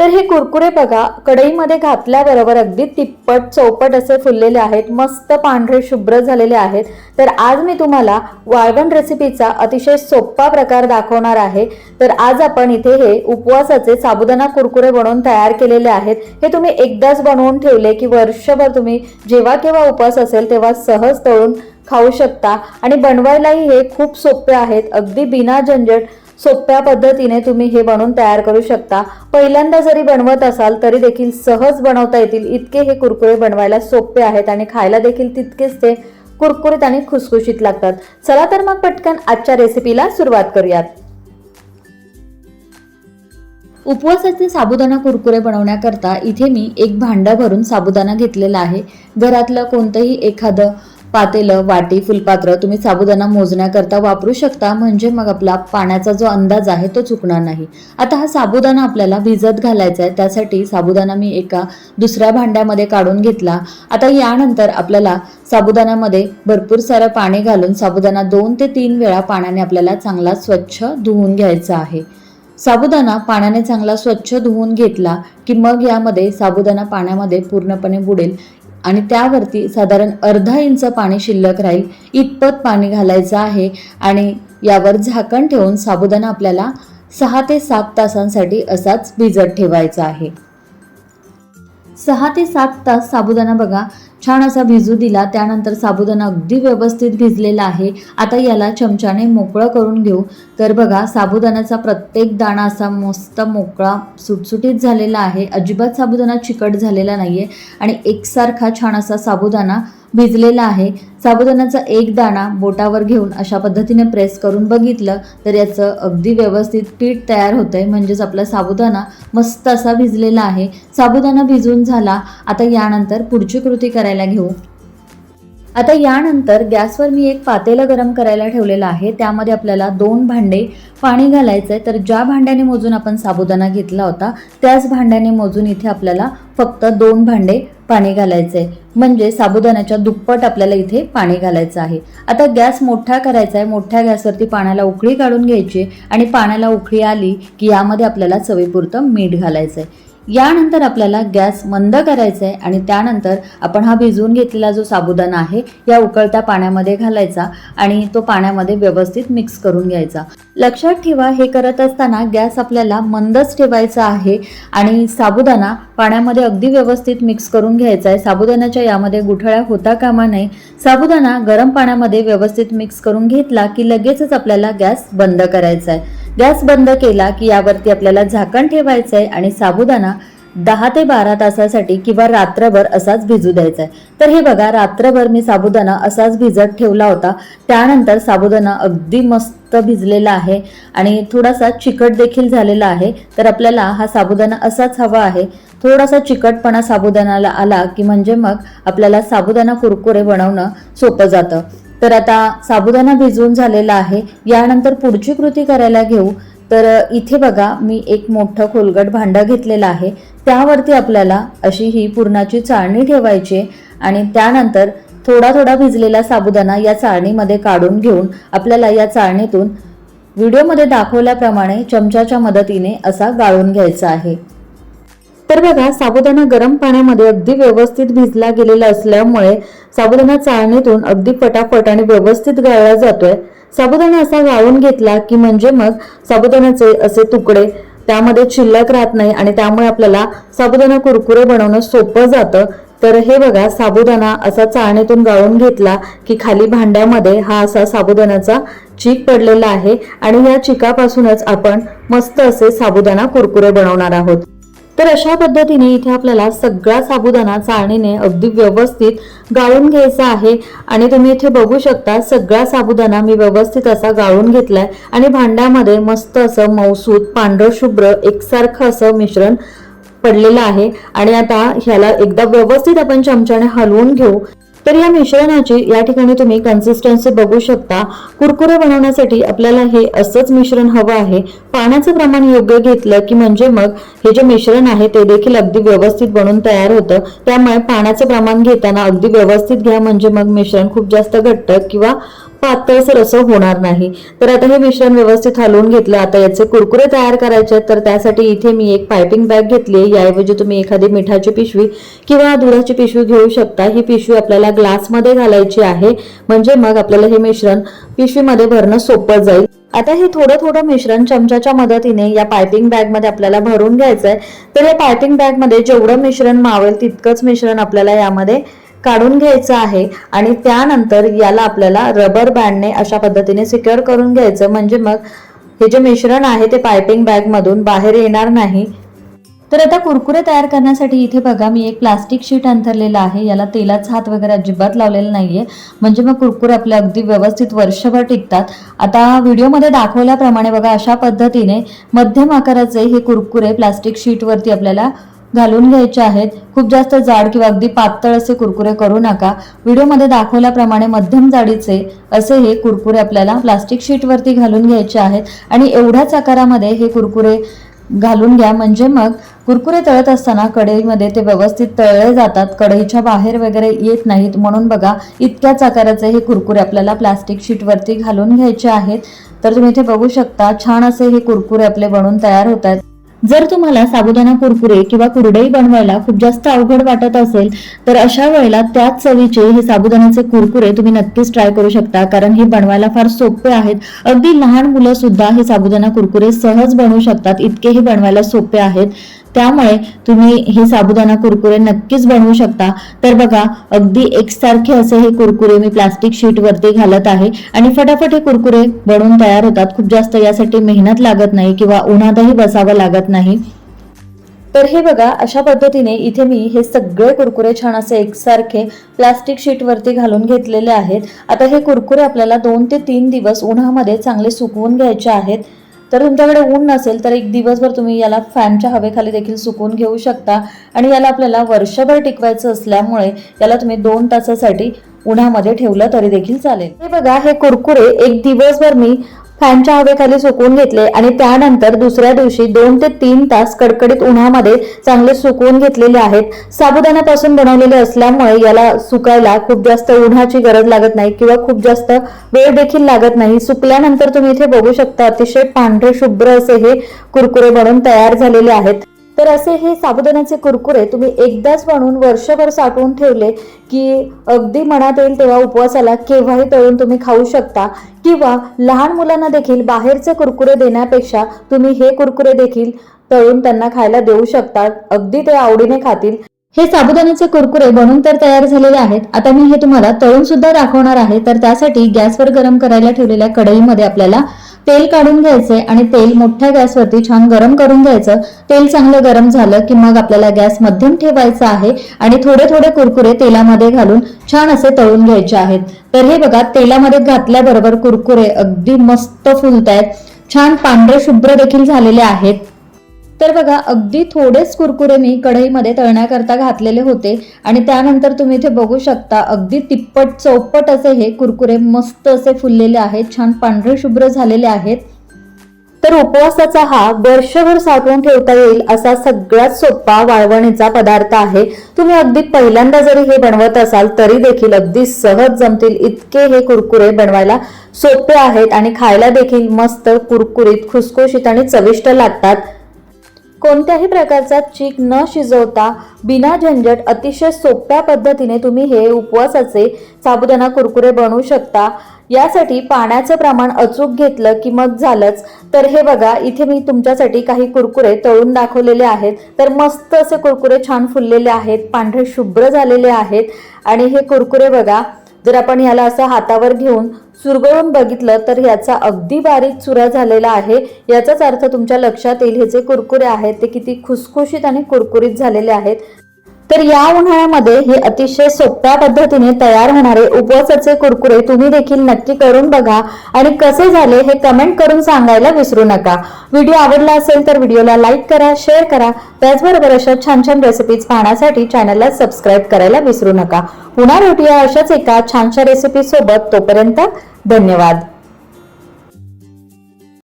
तर हे कुरकुरे बघा कढईमध्ये घातल्याबरोबर अगदी तिप्पट चौपट असे फुललेले आहेत मस्त पांढरे शुभ्र झालेले आहेत. तर आज मी तुम्हाला वाळवण रेसिपीचा अतिशय सोपा प्रकार दाखवणार आहे. तर आज आपण इथे हे उपवासाचे साबुदाणा कुरकुरे बनवून तयार केलेले आहेत. हे तुम्ही एकदाच बनवून ठेवले की वर्षभर तुम्ही जेव्हा केव्हा उपवास असेल तेव्हा सहज तळून खाऊ शकता. आणि बनवायलाही हे खूप सोपे आहेत. अगदी बिना झंझट सोप्या पद्धतीने तुम्ही हे बनवून तयार करू शकता. पहिल्यांदा जरी बनवत असाल तरी देखील सहज बनवता येतील. इतके हे कुरकुरे बनवायला सोपे आहेत आणि खायला देखील तितकेच ते कुरकुरीत आणि खुसखुशीत लागतात. चला तर मग पटकन आजच्या रेसिपीला सुरुवात करूयात. उपवासाचे साबुदाणा कुरकुरे बनवण्याकरता इथे मी एक भांडा भरून साबुदाणा घेतलेला आहे. घरातलं कोणतंही एखादं पातेलं वाटी फुलपात्र तुम्ही साबुदाणा मोजण्याकरता वापरू शकता. म्हणजे मग आपला पाण्याचा जो अंदाज आहे तो चुकणार नाही. आता हा साबुदाणा आपल्याला भिजत घालायचा आहे. त्यासाठी साबुदाणा मी एका दुसऱ्या भांड्यामध्ये काढून घेतला. आता यानंतर आपल्याला साबुदाण्यामध्ये भरपूर सारं पाणी घालून साबुदाणा दोन ते तीन वेळा पाण्याने आपल्याला चांगला स्वच्छ धुवून घ्यायचा आहे. साबुदाणा पाण्याने चांगला स्वच्छ धुवून घेतला की मग यामध्ये साबुदाणा पाण्यामध्ये पूर्णपणे बुडेल. आणि त्यावरती साधारण अर्धा इंच पाणी शिल्लक राहील इतपत पाणी घालायचं आहे आणि यावर झाकण ठेवून साबुदाणा आपल्याला सहा ते सात तासांसाठी असाच भिजत ठेवायचा आहे. सहा ते सात तास साबुदाणा बघा छान असा भिजू दिला त्यानंतर साबुदाणा अगदी व्यवस्थित भिजलेला आहे. आता याला चमच्याने मोकळं करून घेऊ. तर बघा साबुदाण्याचा प्रत्येक दाणा असा मस्त मोकळा सुटसुटीत झालेला आहे. अजिबात साबुदाणा चिकट झालेला नाही आहे आणि एकसारखा छान असा साबुदाणा भिजलेला आहे. साबुदाण्याचा एक दाणा बोटावर घेऊन अशा पद्धतीने प्रेस करून बघितलं तर याचं अगदी व्यवस्थित पीठ तयार होतं आहे म्हणजेच आपला साबुदाणा मस्त असा भिजलेला आहे. साबुदाणा भिजून झाला. आता यानंतर पुढची कृती करायला घेऊ. आता यानंतर गॅसवर मी एक पातेलं गरम करायला ठेवलेलं आहे. त्यामध्ये आपल्याला दोन भांडे पाणी घालायचं आहे तर ज्या भांड्याने मोजून आपण साबुदाणा घेतला होता त्याच भांड्याने मोजून इथे आपल्याला फक्त दोन भांडे पाणी घालायचं आहे म्हणजे साबुदाण्याच्या दुप्पट आपल्याला इथे पाणी घालायचं आहे. आता गॅस मोठा करायचा आहे मोठ्या गॅसवरती पाण्याला उकळी काढून घ्यायची आणि पाण्याला उकळी आली की यामध्ये आपल्याला चवीपुरतं मीठ घालायचं आहे यानंतर आपल्याला गॅस मंद करायचा आहे आणि त्यानंतर आपण हा भिजवून घेतलेला जो साबुदाणा आहे या उकळत्या पाण्यामध्ये घालायचा आणि तो पाण्यामध्ये व्यवस्थित मिक्स करून घ्यायचा. लक्षात ठेवा हे करत असताना गॅस आपल्याला मंदच ठेवायचा आहे आणि साबुदाणा पाण्यामध्ये अगदी व्यवस्थित मिक्स करून घ्यायचा आहे साबुदाण्याच्या यामध्ये गुठळ्या होता कामा नये. साबुदाणा गरम पाण्यामध्ये व्यवस्थित मिक्स करून घेतला की लगेचच आपल्याला गॅस बंद करायचा आहे गॅस बंद केला की यावरती आपल्याला झाकण ठेवायचं आहे आणि साबुदाणा दहा ते बारा तासासाठी किंवा रात्रभर असाच भिजू द्यायचा आहे तर हे बघा रात्रभर मी साबुदाणा असाच भिजत ठेवला होता. त्यानंतर साबुदाणा अगदी मस्त भिजलेला आहे आणि थोडासा चिकट देखील झालेला आहे. तर आपल्याला हा साबुदाणा असाच हवा आहे. थोडासा चिकटपणा साबुदाण्याला आला की म्हणजे मग आपल्याला साबुदाणा कुरकुरे बनवणं सोपं जातं. तर आता साबुदाणा भिजवून झालेला आहे. यानंतर पुढची कृती करायला घेऊ. तर इथे बघा मी एक मोठं खोलगट भांडं घेतलेलं आहे. त्यावरती आपल्याला अशी ही पुरणाची चाळणी ठेवायची आहे. आणि त्यानंतर थोडा थोडा भिजलेला साबुदाणा या चाळणीमध्ये काढून घेऊन आपल्याला या चाळणीतून व्हिडिओमध्ये दाखवल्याप्रमाणे चमच्याच्या मदतीने असा गाळून घ्यायचा आहे. तर बघा साबुदाणा गरम पाण्यामध्ये अगदी व्यवस्थित भिजला गेलेला असल्यामुळे साबुदाणा चाळणीतून अगदी फटाफट आणि व्यवस्थित गाळला जातोय. साबुदाणा असा गाळून घेतला की म्हणजे मग साबुदाण्याचे असे तुकडे त्यामध्ये शिल्लक राहत नाही आणि त्यामुळे आपल्याला साबुदाणा कुरकुरे बनवणं सोपं जातं. तर हे बघा साबुदाणा असा चाळणीतून गाळून घेतला की खाली भांड्यामध्ये हा असा साबुदाण्याचा चीक पडलेला आहे आणि या चिकापासूनच आपण मस्त असे साबुदाणा कुरकुरे बनवणार आहोत. तर अशा पद्धतीने इथे आपल्याला सगळा साबुदाणा चाळणीने अगदी व्यवस्थित गाळून घ्यायचा आहे. आणि तुम्ही इथे बघू शकता सगळा साबुदाणा मी व्यवस्थित असा गाळून घेतलाय. आणि भांड्यामध्ये मस्त असं मौसूद पांढरं शुभ्र एकसारखं असं मिश्रण पडलेलं आहे. आणि आता ह्याला एकदा व्यवस्थित आपण चमच्याने हलवून घेऊ. तर या मिश्रणाची या ठिकाणी तुम्ही कन्सिस्टन्सी बघू शकता. कुरकुरे बनवण्यासाठी आपल्याला हे असंच मिश्रण हवं आहे. पाण्याचं प्रमाण योग्य घेतलं की म्हणजे मग हे जे मिश्रण आहे ते देखील अगदी व्यवस्थित बनून तयार होतं. त्यामुळे पाण्याचं प्रमाण घेताना अगदी व्यवस्थित घ्या म्हणजे मग मिश्रण खूप जास्त घट्ट किंवा पातळसर असं होणार नाही. तर आता हे मिश्रण व्यवस्थित हलवून घेतलं आता याचे कुरकुरे तयार करायचे तर त्यासाठी इथे मी एक पायपिंग बॅग घेतली याऐवजी तुम्ही एखादी मिठाची पिशवी किंवा दुधाची पिशवी घेऊ शकता. ही पिशवी आपल्याला ग्लासमध्ये घालायची आहे. म्हणजे मग आपल्याला हे मिश्रण पिशवीमध्ये भरणं सोपं जाईल. आता हे थोडं थोडं मिश्रण चमच्याच्या मदतीने या पायपिंग बॅगमध्ये आपल्याला भरून घ्यायचं आहे तर या पायपिंग बॅगमध्ये जेवढं मिश्रण मावेल तितकंच मिश्रण आपल्याला यामध्ये काढून घ्यायचं आहे आणि त्यानंतर याला आपल्याला रबर बँडने अशा पद्धतीने सिक्युअर करून घ्यायचं. म्हणजे मग हे जे मिश्रण आहे ते पायपिंग बॅग मधून बाहेर येणार नाही. तर आता कुरकुरे तयार करण्यासाठी इथे बघा मी एक प्लास्टिक शीट अंथरलेलं आहे. याला तेलाचा हात वगैरे अजिबात लावलेला नाहीये. म्हणजे मग कुरकुरे आपले अगदी व्यवस्थित वर्षभर टिकतात. आता व्हिडिओमध्ये दाखवल्याप्रमाणे बघा अशा पद्धतीने मध्यम आकाराचे हे कुरकुरे प्लास्टिक शीटवरती आपल्याला घालून घ्यायचे आहेत. खूप जास्त जाड किंवा अगदी पातळ असे कुरकुरे करू नका. व्हिडिओमध्ये दाखवल्याप्रमाणे मध्यम जाडीचे असे हे कुरकुरे आपल्याला प्लास्टिक शीटवरती घालून घ्यायचे आहेत. आणि एवढ्याच आकारामध्ये हे कुरकुरे घालून घ्या. म्हणजे मग कुरकुरे तळत असताना कढईमध्ये ते व्यवस्थित तळले जातात. कढईच्या बाहेर वगैरे येत नाहीत. म्हणून बघा इतक्याच आकाराचे हे कुरकुरे आपल्याला प्लास्टिक शीटवरती घालून घ्यायचे आहेत. तर तुम्ही इथे बघू शकता छान असे हे कुरकुरे आपले बनून तयार होत आहेत. जर तुम्हाला साबुदाणा कुरकुरे किंवा कुरडई बनवायला खूप जास्त अवघड वाटत असेल तर अशा वेळेला त्याच चवीचे हे साबुदाण्याचे कुरकुरे तुम्ही नक्कीच ट्राय करू शकता. कारण हे बनवायला फार सोपे आहेत. अगदी लहान मुलं सुद्धा हे साबुदाणा कुरकुरे सहज बनवू शकतात. इतके हे बनवायला सोपे आहेत. त्यामुळे तुम्ही हे साबुदाणा कुरकुरे नक्कीच बनवू शकता. तर बघा अगदी एकसारखे असे हे कुरकुरे मी प्लास्टिक शीट वरती घालत आहे आणि फटाफट हे कुरकुरे बनवून तयार होतात. खूप जास्त यासाठी मेहनत लागत नाही किंवा उन्हातही बसावं लागत नाही. तर हे बघा अशा पद्धतीने इथे मी हे सगळे कुरकुरे छान असे एकसारखे प्लास्टिक शीटवरती घालून घेतलेले आहेत. आता हे कुरकुरे आपल्याला दोन ते तीन दिवस उन्हामध्ये चांगले सुकवून घ्यायचे आहेत. तर तुमच्याकडे ऊन नसेल तर एक दिवसभर तुम्ही याला फॅनच्या हवेखाली देखील सुकून घेऊ शकता. आणि याला आपल्याला वर्षभर टिकवायचं असल्यामुळे याला तुम्ही दोन तासासाठी उन्हामध्ये ठेवलं तरी देखील चालेल. हे बघा हे कुरकुरे एक दिवसभर मी फॅनच्या हवेखाली सुकवून घेतले आणि त्यानंतर दुसऱ्या दिवशी दोन ते तीन तास कडकडीत उन्हामध्ये चांगले सुकवून घेतलेले आहेत. साबुदाण्यापासून बनवलेले असल्यामुळे याला सुकायला खूप जास्त उन्हाची गरज लागत नाही किंवा खूप जास्त वेळ देखील लागत नाही. सुकल्यानंतर तुम्ही इथे बघू शकता अतिशय पांढरे शुभ्र असे हे कुरकुरे बनून तयार झालेले आहेत. तर असे हे साबुदाण्याचे कुरकुरे तुम्ही एकदाच बनवून वर्षभर साठवून ठेवले की अगदी मनात येईल तेव्हा उपवासाला केव्हाही तळून तुम्ही खाऊ शकता. किंवा लहान मुलांना देखील बाहेरचे कुरकुरे देण्यापेक्षा तुम्ही हे कुरकुरे देखील तळून त्यांना खायला देऊ शकता. अगदी ते आवडीने खातील. हे साबुदाण्याचे कुरकुरे बनून तर तयार झालेले आहेत. आता मी हे तुम्हाला तळून सुद्धा दाखवणार आहे. तर त्यासाठी गॅसवर गरम करायला ठेवलेल्या कढईमध्ये आपल्याला तेल काढून घ्यायचे आणि तेल मोठ्या गॅसवरती छान गरम करून घ्यायचं. तेल चांगलं गरम झालं की मग आपल्याला गॅस मध्यम ठेवायचा आहे आणि थोडे थोडे कुरकुरे तेलामध्ये घालून छान असे तळून घ्यायचे आहेत. तर हे बघा तेलामध्ये घातल्याबरोबर कुरकुरे अगदी मस्त फुलत आहेत छान पांढरे शुभ्र देखील झालेले आहेत. तर बघा अगदी थोडेच कुरकुरे मी कढईमध्ये तळण्याकरता घातलेले होते. आणि त्यानंतर तुम्ही इथे बघू शकता अगदी तिप्पट चौपट असे हे कुरकुरे मस्त असे फुललेले आहेत छान पांढरे शुभ्र झालेले आहेत. तर उपवासाचा हा वर्षभर साठवून ठेवता येईल असा सगळ्यात सोपा वाळवणीचा पदार्थ आहे. तुम्ही अगदी पहिल्यांदा जरी हे बनवत असाल तरी देखील अगदी सहज जमतील इतके हे कुरकुरे बनवायला. सोपे आहेत आणि खायला देखील मस्त कुरकुरीत खुसखुशीत आणि चविष्ट लागतात. कोणत्याही प्रकारचा चीक न शिजवता बिना झंझट अतिशय सोप्या पद्धतीने तुम्ही हे उपवासाचे साबुदाणा कुरकुरे बनवू शकता. यासाठी पाण्याचं प्रमाण अचूक घेतलं की मग झालंच. तर हे बघा इथे मी तुमच्यासाठी काही कुरकुरे तळून दाखवलेले आहेत. तर मस्त असे कुरकुरे छान फुललेले आहेत पांढरे शुभ्र झालेले आहेत. आणि हे कुरकुरे बघा जर आपण ह्याला असं हातावर घेऊन सुरगळून बघितलं तर याचा अगदी बारीक चुरा झालेला आहे. याचाच अर्थ तुमच्या लक्षात येईल हे जे कुरकुरे आहेत ते किती खुसखुशीत आणि कुरकुरीत झालेले आहेत. तर या उन्हाळ्यामध्ये हे अतिशय सोप्या पद्धतीने तयार होणारे उपवासाचे कुरकुरे तुम्ही देखील नक्की करून बघा. आणि कसे झाले हे कमेंट करून सांगायला विसरू नका. व्हिडिओ आवडला असेल तर व्हिडिओला लाईक करा शेअर करा. त्याचबरोबर अशा छान छान रेसिपीज पाहण्यासाठी चॅनलला सबस्क्राईब करायला विसरू नका. पुन्हा भेटूया अशाच एका छानशा रेसिपी सोबत. तोपर्यंत धन्यवाद.